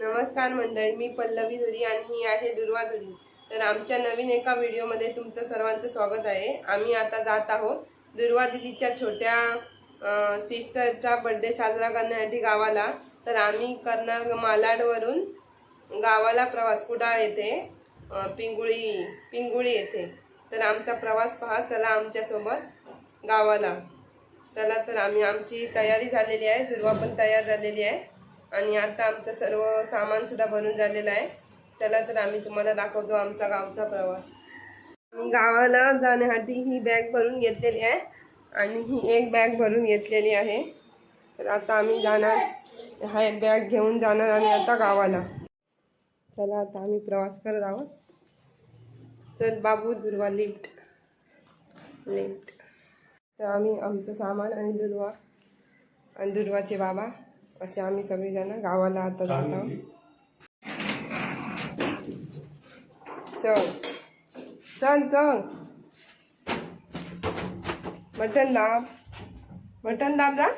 नमस्कार मंडळी मी पल्लवी धुरी आणि ही आहे दुर्वा धुरी. तर आमच्या नवीन एका व्हिडिओमध्ये तुमचं सर्वांचं स्वागत आहे. आम्ही आता जात आहोत दुर्वा दिदीच्या छोट्या सिस्टरचा बड्डे साजरा करण्यासाठी गावाला. तर आम्ही करणार मालाडवरून गावाला प्रवास. कुडाळ येथे पिंगुळी पिंगुळी येथे. तर आमचा प्रवास पहा चला आमच्यासोबत गावाला. चला तर आम्ही आमची तयारी झालेली आहे दुर्वा पण तयार झालेली आहे. आणि आता आमचं सर्व सामान सुद्धा बनून झालेलं आहे. चला तर आम्ही तुम्हाला दाखवतो आमचा गावचा प्रवास. गावाला जाण्यासाठी ही बॅग भरून घेतलेली आहे आणि ही एक बॅग भरून घेतलेली आहे. तर आता आम्ही जाणार हा बॅग घेऊन जाणार आणि आता गावाला. चला आता आम्ही प्रवास करत आहोत. चल बाबू दुर्वा लिफ्ट लिफ्ट तर आम्ही आमचं सामान आणि दुर्वा आणि दुर्वाचे बाबा. असे आम्ही सगळेजण गावाला आता जात. आहोत चल. चल चल. बटन दाब. बटन दाब जा.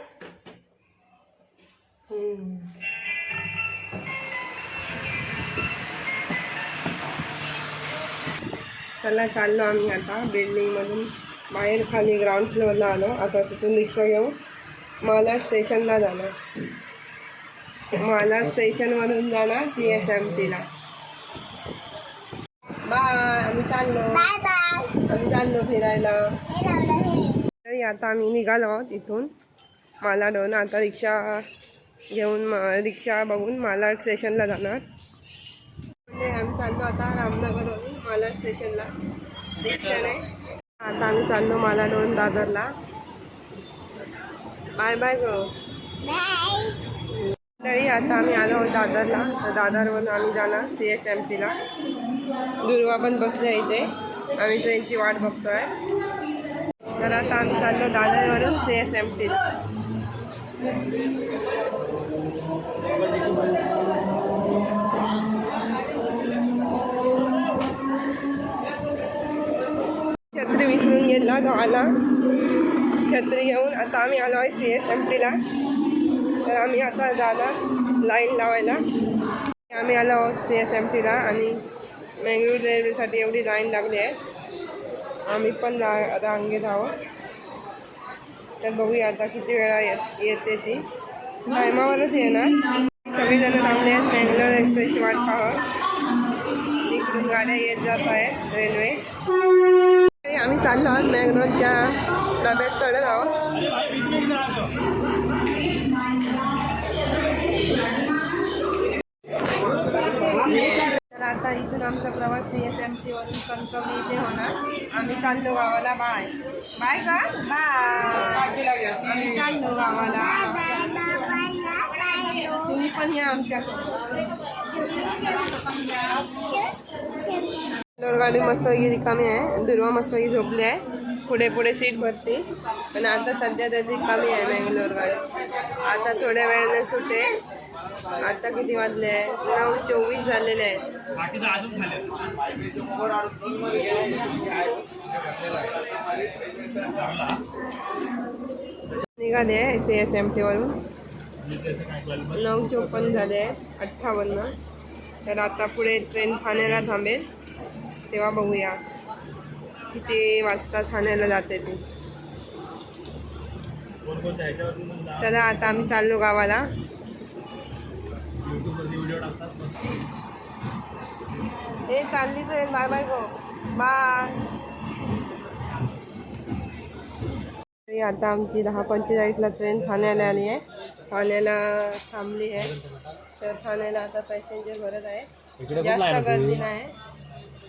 चला चाललो आम्ही आता बिल्डिंगमधून. बाहेर खाली ग्राउंड फ्लोअरला आलो. आता तिथून रिक्षा घेऊन. मालाड स्टेशनला जाणार. मालाड स्टेशनवरून जाणार सी एस एम टीला बाय आम्ही चाललो. आम्ही चाललो फिरायला. तरी आता आम्ही निघालो आहोत इथून मालाडवरून आता रिक्षा घेऊन रिक्षा बघून मालाड स्टेशनला जाणार. आम्ही चाललो आता रामनगरवरून मालाड स्टेशनला रिक्षाने आता आम्ही चाललो मालाडवरून दादरला. बाय बाय ग तरी आता आम्ही आलो आहोत दादरला. तर दादरवरून आम्ही जाणार सी एस एम टीला दुर्वा पण बसले इथे. आम्ही ट्रेनची वाट बघतोय. तर आता आम्ही चाललो दादरवरून सी एस एम टीला छत्री विसरून गेला तो आला. छत्री घेऊन आता आम्ही आलो आहे सी एस एम टीला तर आम्ही आता जाणार लाईन लावायला. आम्ही आलो आहोत सी एस एम टीला आणि मंगळूर रेल्वेसाठी एवढी लाईन लागली आहे. आम्ही पण रा रांगेत आहोत तर बघूया आता किती वेळा येत येते ती. टायमावरच येणार. सगळेजण थांबले आहेत. मँगलोर एक्सप्रेसची वाट पाहत इकडून गाड्या येत जात आहेत रेल्वे आम्ही चाललो आहोत मँगलोरच्या डब्यात चढत आहोत. इथून आमचा प्रवास बी एस एम सीवरून कणकवली इथे होणार. आम्ही चाललो गावाला. बाय बाय का? बाय आम्ही चाललो गावाला. तुम्ही पण या आमच्यासोबत. गाडी मस्त रिकामी आहे. दुर्वा मस्तपैकी झोपली आहे. पुढे पुढे सीट भरते. पण आता सध्या तर रिकामी आहे मँगलोर गाडी. आता थोड्या वेळाने सुटे आता किती वाजले आहे? नऊ चोवीस झालेले आहेत. निघाले आहे सी एस एम टीवरून नऊ चोपन्न झाले आहे अठ्ठावन्न. तर आता पुढे ट्रेन ठाण्याला थांबेल. तेव्हा बघूया. किती वाजता ठाण्याला जाते ती. चला आता आम्ही चाललो गावाला. हे चालली train. Bye bye go. Bye. आता आमची दहा पंचेचाळीसला ट्रेन ठाण्याला आली आहे. ठाण्याला थांबली आहे. तर ठाण्याला आता पॅसेंजर भरत आहे. जास्त गर्दी नाही.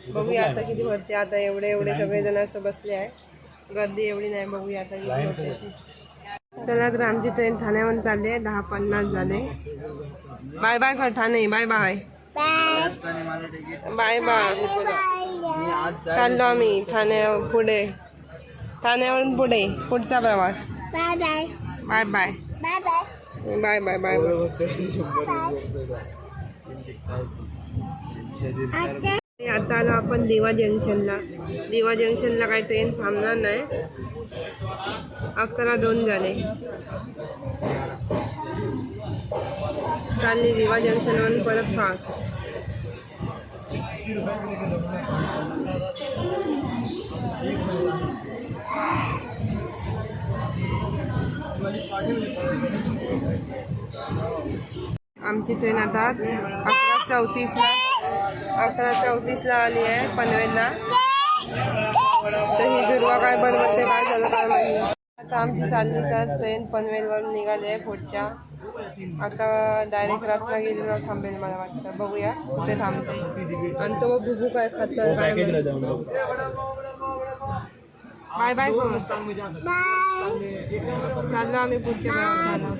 बघूया आता किती भरते. आता एवढे एवढे सगळेजण असं बसले आहे. गर्दी एवढी नाही. बघूया आता किती भरते. चला तर आमची ट्रेन ठाण्यावर चालली आहे. दहा पन्नास झाले. बाय बाय कर Thane. Bye bye bye bye चाललो आम्ही ठाण्या पुढे. ठाण्यावरून पुढे. पुढचा प्रवास. Bye bye bye bye bye bye bye bye आता आलो आपण दिवा जंक्शनला. दिवा जंक्शनला काही ट्रेन थांबणार नाही. अकरा दोन झाले. चालली दिवा जंक्शनवरून परत फास्ट आमची ट्रेन आता अकरा चौतीसला अकरा चौतीसला आली आहे पनवेलला. तर ही दुर्वा काय बनवते काय झालं काय माहिती. आता आमची चालली तर ट्रेन पनवेलवरून निघाली आहे पुढच्या. आता डायरेक्ट रत्नागिरीला थांबेल मला वाटतं. बघूया कुठे थांबते. आणि तो मग भुबू काय खात काय बाय बाय करू चाललो आम्ही पुढच्या चाललो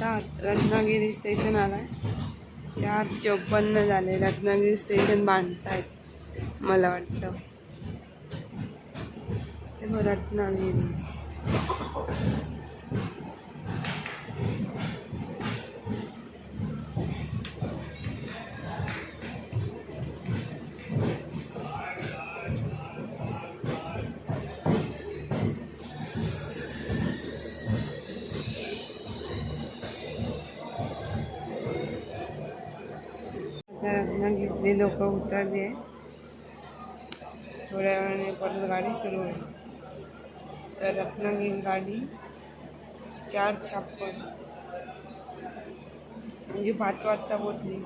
आता रत्नागिरी स्टेशन आलाय. चार चौपन्न झाले. रत्नागिरी स्टेशन बांधतायत मला वाटतं. हे रत्नागिरी. आता लोक उतरली. आहे थोड्या वेळाने परत गाडी सुरू होईल. तर रत्नागिरी गाडी चार छाप्पन. म्हणजे पाच वाजता पोचली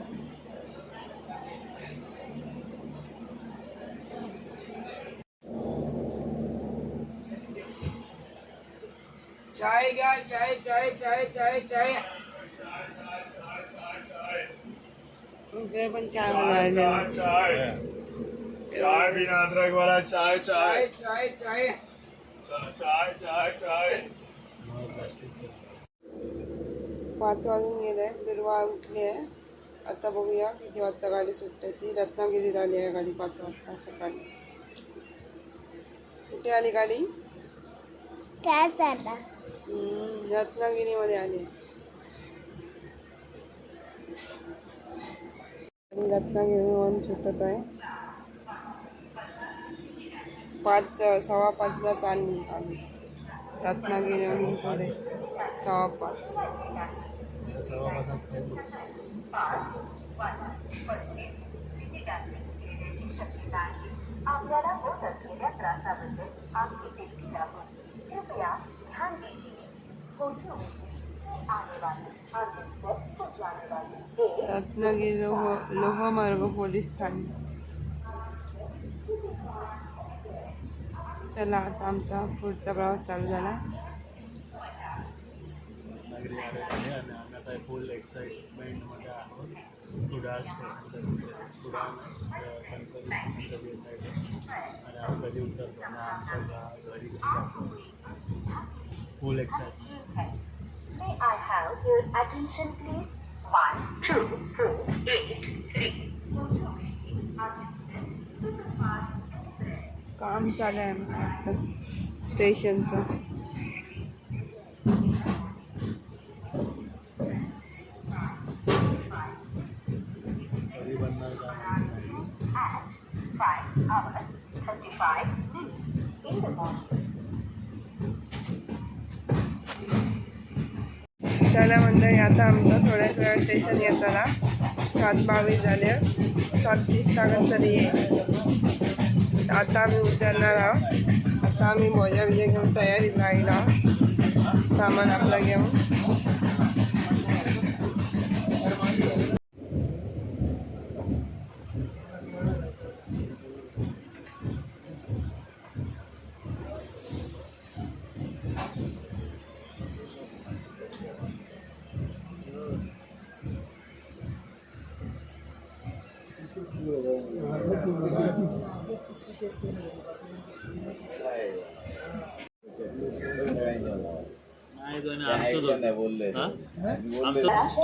चाय घ्या चाय चाय चाय चाय चाय. पण चाय चाय बिना अदरक वाला चाय। चाय चाय चाय। चाय चलो चाय चाय चाय। पाच वाजून गेले दुर्वा उठली आहे. आता बघूया किती वाजता गाडी सुटते ती. रत्नागिरीत आली आहे गाडी पाच वाजता सकाळी. कुठे आली गाडी? काय चालला हम्म, रत्नागिरीमध्ये आली आहे. आणि रत्नागिरीवरून सुटत आहे. पाच सव्वा पाचला चालली आम्ही. रत्नागिरीवरून पुढे सव्वा पाच. आपल्याला होत असलेल्या त्रासाबद्दल आमची चिंतित आहोत कृपया ध्यान दीजिए. होती उम्मीद आने वाले अमृतसर को जाने वाली रत्नागिरी लोह लोहमार्ग पोलीस ठाणे चला आता आमचा पुढचा प्रवास चालू झाला रत्नागिरी फुल एक्साइटमेंटमध्ये आहोत कुडाळ स्टेशन कुडाळ कधी येत आहे आणि आम्ही कधी उतरतो आणि आमच्या घा- घरी जातो full excitement May I have your attention please? One, two, four, eight, three. काम चालू आहे मला वाटतं स्टेशनचं कधी बनणार का माहिती नाही. At five hours, thirty-five minutes in the morning. त्याला मंडळी आता आमचं थोड्याच वेळात स्टेशन येताना सात बावीस झाले. सात तीस तागत तरी येईल आता आम्ही उतरणार आहोत. आता आम्ही मोजा विजय घेऊन तयारी राहील आहोत सामान आपलं घेऊन नाही तो नाही, आमचंच होतं. हा? आमचं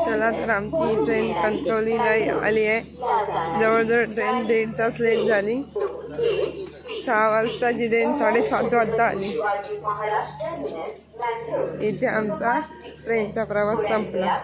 चला तर आमची ट्रेन कणकवलीला आली आहे. जवळजवळ ट्रेन दीड तास लेट झाली. सहा वाजताची ट्रेन साडेसात वाजता आली. इथे आमचा ट्रेनचा प्रवास संपला.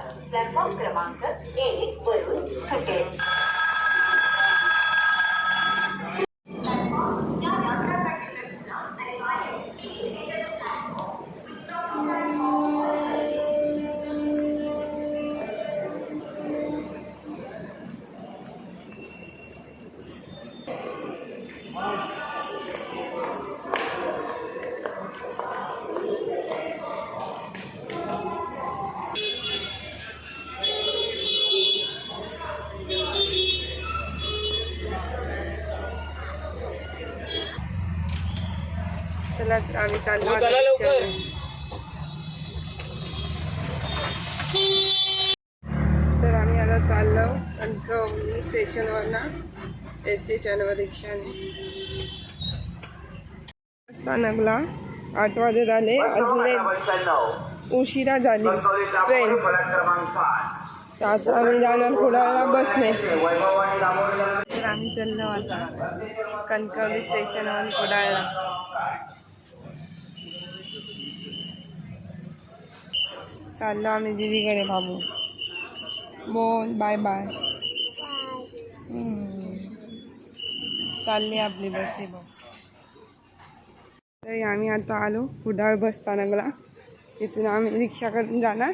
चला तर आम्ही चाललो हो. तर आम्ही आता चाललो कणकवली स्टेशनवरनं एस टी स्टँडवर रिक्षाने. स्थानकला आठ वाजत आले. अजून एक उशिरा झाली. ट्रेन. तर आता आम्ही जाणार कुडाळला बसने. तर आम्ही चाललो आता कणकवली स्टेशनवर कुडाळला चाललो आम्ही दिदीकडे बाबू बोल बाय बाय चालली आपली बस ती बघ. तरी आम्ही आता आलो कुडाळ बस स्थानकला. तिथून आम्ही रिक्षा करून जाणार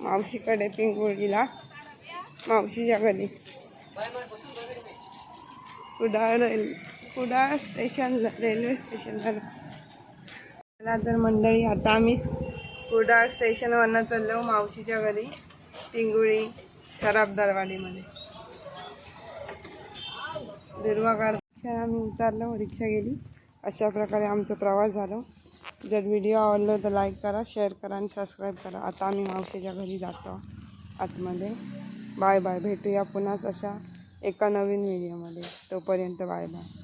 मावशीकडे पिंगुळीला. मावशीच्या घरी. कुडाळ रेल कुडाळ स्टेशनला रेल्वे स्टेशनला. तर मंडळी आता आम्ही कुडाळ स्टेशनवरनं चाललो मावशीच्या घरी पिंगुळी सराबदारवाडीमध्ये दुर्वागाड रिक्षा आम्ही उतरलो रिक्षा गेली. अशा प्रकारे आमचा प्रवास झाला. जर व्हिडिओ आवडलो तर लाईक करा शेअर करा आणि सबस्क्राईब करा. आता आम्ही मावशीच्या घरी जातो आतमध्ये. बाय बाय भेटूया पुन्हाच अशा एका नवीन व्हिडिओमध्ये तोपर्यंत बाय बाय